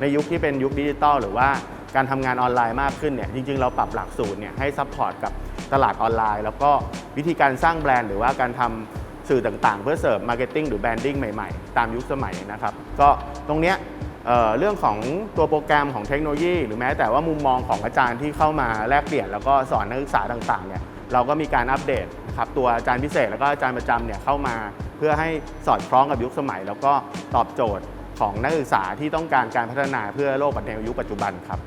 ในยุคที่เป็นยุคดิจิตอลหรือว่าการทำงานออนไลน์มากขึ้นเนี่ยจริง ๆ เราปรับหลักสูตรเนี่ยให้ซัพพอร์ตกับตลาดออนไลน์ แล้วก็วิธีการสร้างแบรนด์หรือว่าการทำสื่อต่างๆ เพื่อเสิร์ฟมาร์เก็ตติ้งหรือแบรนดิ้งใหม่ๆ ตามยุคสมัยนะครับ ก็ตรงเนี้ยเเรื่องของตัวโปรแกรมของเทคโนโลยี หรือแม้แต่ว่ามุมมองของอาจารย์ที่เข้ามาแลกเปลี่ยน แล้วก็สอนนักศึกษาต่างๆเนี่ยเราก็มีการอัปเดตครับตัวอาจารย์พิเศษ แล้วก็อาจารย์ประจำเนี่ยเข้ามา เพื่อให้สอดคล้องกับยุคสมัย แล้วก็ตอบโจทย์ ของนักศึกษาที่ต้องการการพัฒนาเพื่อโลกปัจจุบันยุคปัจจุบันครับ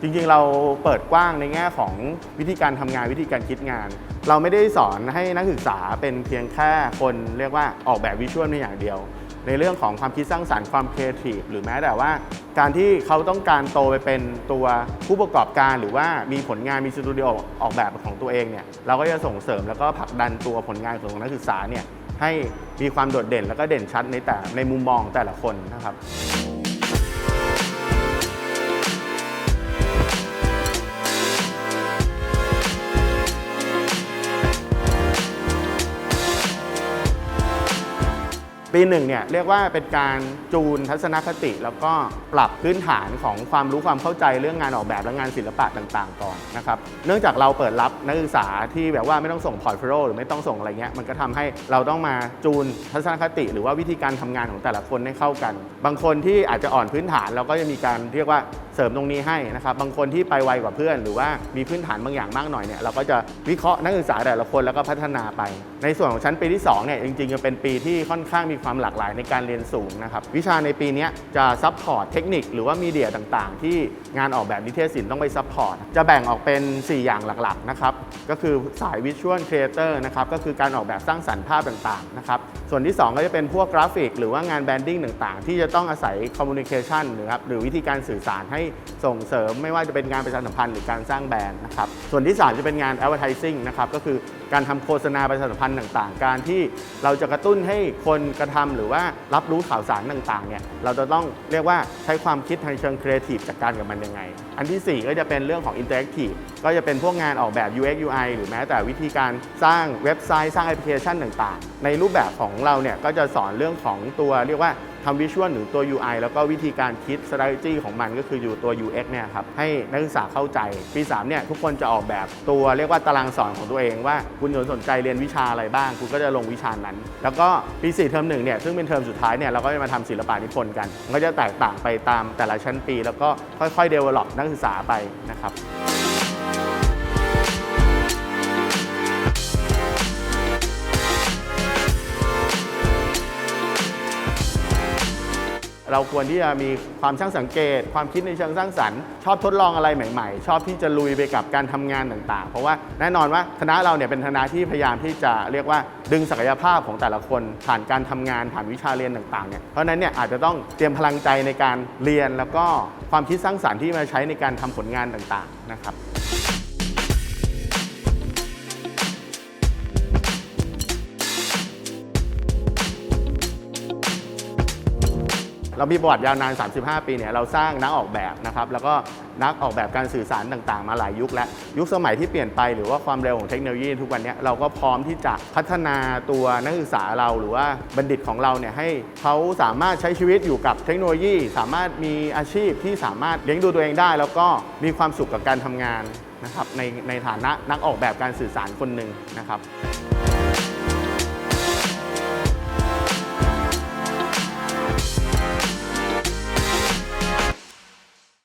จริงๆ เราเปิดกว้างในแง่ของวิธีการทำงานวิธีการคิดงาน เราไม่ได้สอนให้นักศึกษาเป็นเพียงแค่คนเรียกว่าออกแบบวิชวลเพียงอย่างเดียว ในเรื่องของความคิดสร้างสรรค์ความครีเอทีฟหรือแม้แต่ว่า การที่เขาต้องการโตไปเป็นตัวผู้ประกอบการ หรือว่ามีผลงานมีสตูดิโอออกแบบของตัวเองเนี่ยเราก็จะส่งเสริมแล้วก็ผลักดันตัวผลงานของนักศึกษาเนี่ยให้มีความโดดเด่นแล้วก็เด่นชัดในแต่ในมุมมองแต่ละคนนะครับ ปีหนึ่งเนี่ยเรียกว่าเป็นการจูนทัศนคติ แล้วก็ปรับพื้นฐานของความรู้ความเข้าใจเรื่องงานออกแบบและงานศิลปะต่างๆ ก่อนนะครับเนื่องจากเราเปิดรับนักศึกษาที่แบบว่าไม่ต้องส่งพอร์ตโฟลิโอหรือไม่ต้องส่งอะไรเงี้ยมันก็ทำให้เราต้องมาจูนทัศนคติ หรือว่าวิธีการทำงานของแต่ละคนให้เข้ากัน บางคนที่อาจจะอ่อนพื้นฐานเราก็จะมีการเรียกว่าเสริมตรงนี้ให้นะครับบางคนที่ไปไวกว่าเพื่อน หรือว่ามีพื้นฐานบางอย่างมากหน่อยเนี่ยเราก็จะวิเคราะห์นักศึกษาแต่ละคนแล้วก็พัฒนาไป ในส่วนของชั้นปีที่2เนี่ยจริงๆจะเป็นปีที่ค่อนข้างมีความหลากหลายในการเรียนสูงนะครับวิชาในปีนี้จะซัพพอร์ตเทคนิคหรือว่ามีเดียต่างๆ ที่งานออกแบบนิเทศศิลป์ต้องไปซัพพอร์ตจะแบ่งออกเป็น 4 อย่างหลักๆนะครับก็คือสายวิชวลครีเอเตอร์นะครับก็คือการออกแบบสร้างสรรค์ภาพต่างๆนะครับส่วนที่ 2 ก็จะเป็นพวกกราฟิก หรือว่างานแบรนดิ้งต่างๆ ที่จะต้องอาศัยคอมมูนิเคชันหรือครับหรือวิธีการสื่อสารให้ส่งเสริมไม่ว่าจะเป็นงานประชาสัมพันธ์หรือการสร้างแบรนด์นะครับส่วนที่ 3 จะเป็นงาน advertising นะครับก็คือการทำโฆษณาประชาสัมพันธ์ต่างๆ การที่เราจะกระตุ้นให้คนกระทำหรือว่ารับรู้ข่าวสารต่างๆเนี่ยเราจะต้องเรียกว่าใช้ความคิดทางเชิงครีเอทีฟจัดการกับมันยังไง อันทีสี่ 4 ก็จะเป็นเรื่องของ interactive ก็จะเป็นพวกงานออกแบบ UX UI หรือแม้แต่วิธีการสร้างเว็บไซต์สร้างแอปพลิเคชันต่างๆ ในรูปแบบของเราเนี่ยก็จะสอนเรื่องของตัวเรียกว่า ทำวิชวลหรือตัว UI แล้วก็วิธีการคิด strategy ของมันก็คืออยู่ตัว UX เนี่ยครับให้นักศึกษาเข้าใจ ปี 3 เนี่ยทุกคนจะออกแบบตัวเรียกว่าตารางสอนของตัวเองว่าคุณสนใจเรียนวิชาอะไรบ้าง คุณก็จะลงวิชานั้น แล้วก็ปี 4 เทอมหนึ่งเนี่ยซึ่งเป็นเทอมสุดท้ายเนี่ยเราก็จะมาทำศิลปะนิพนธ์กันมันก็จะแตกต่างไปตามแต่ละชั้นปี แล้วก็ค่อยๆ develop นักศึกษาไปนะครับ เราควรที่จะมีความช่างสังเกต ความคิดในเชิงสร้างสรรค์ ชอบทดลองอะไรใหม่ ๆ ชอบที่จะลุยไปกับการทำงานต่างๆ เพราะว่าแน่นอนว่าคณะเราเนี่ยเป็นคณะที่พยายามที่จะเรียกว่าดึงศักยภาพของแต่ละคนผ่านการทำงานผ่านวิชาเรียนต่างๆเนี่ยเพราะฉะนั้นเนี่ยอาจจะต้องเตรียมพลังใจในการเรียนแล้วก็ความคิดสร้างสรรค์ที่มาใช้ในการทำผลงานต่างๆนะครับ เรามีประวัติยาวนาน 35 ปีเนี่ยเราสร้างนักออกแบบนะครับแล้วก็นักออกแบบการสื่อสารต่างๆ มาหลายยุคแล้วยุคสมัยที่เปลี่ยนไปหรือว่าความเร็วของเทคโนโลยีทุกวันนี้เราก็พร้อมที่จะพัฒนาตัวนักศึกษาเราหรือว่าบัณฑิตของเราเนี่ยให้เขาสามารถใช้ชีวิตอยู่กับเทคโนโลยี สามารถมีอาชีพที่สามารถเลี้ยงดูตัวเองได้ แล้วก็มีความสุขกับการทำงานนะครับในในฐานะนักออกแบบการสื่อสารคนหนึ่งนะครับ